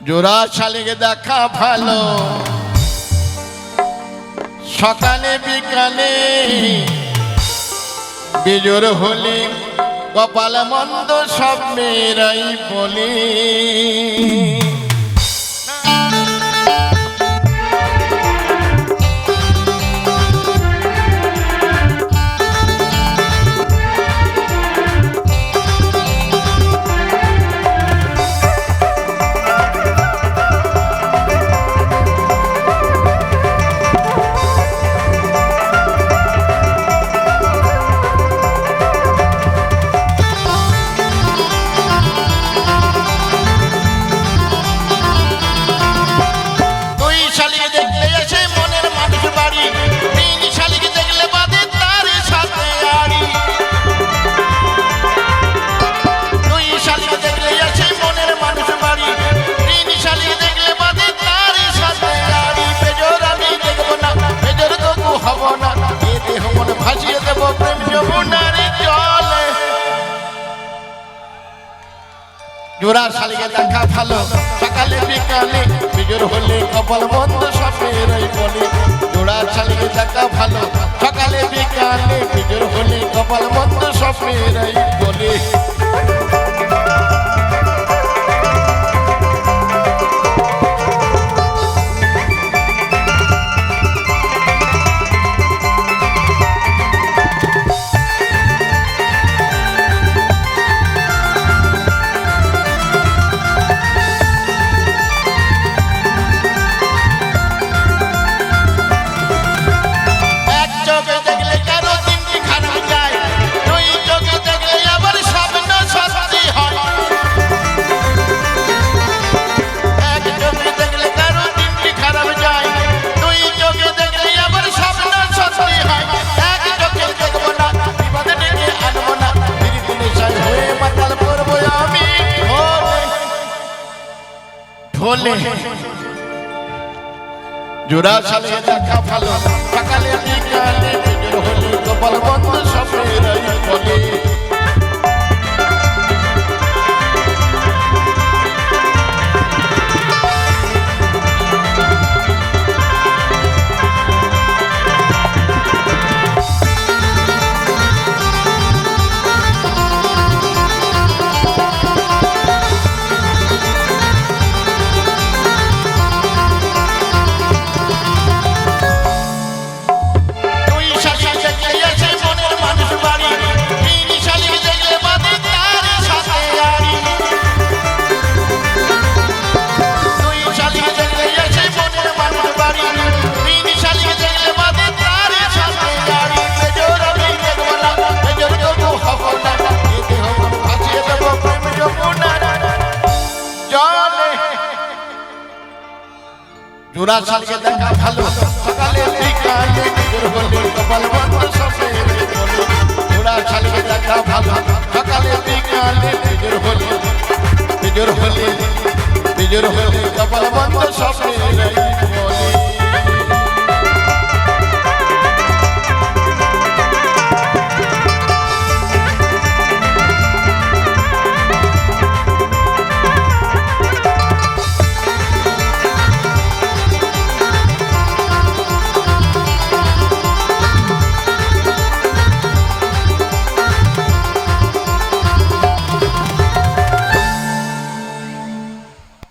জোড়া শালিক দেখা ভালো। সকালে বিকালে বিজোর হলে কপাল মন্দ সব মেয়েরাই বলে। যমুনার জলে জোড়ার শালিকে দেখা ভালো। সকালে, বিকালে বিজোর হলে কপাল বন্ধ সাপের বলে জোড়ার শালিকে দেখা ভালো। সকালে, বিকালে বিজোর হলে কপাল বন্ধ সাপের বলে ঢোলে জোড়া সালে দেখা ভালো সকালে বিকালে হলে জোড়া সালিয়ে দেখা ভালো। সকালে জোড়া সালিয়ে দেখা ভালো। সকালে নিজের হলে নিজের হলে নিজের হলে কপাল বন্ধ সব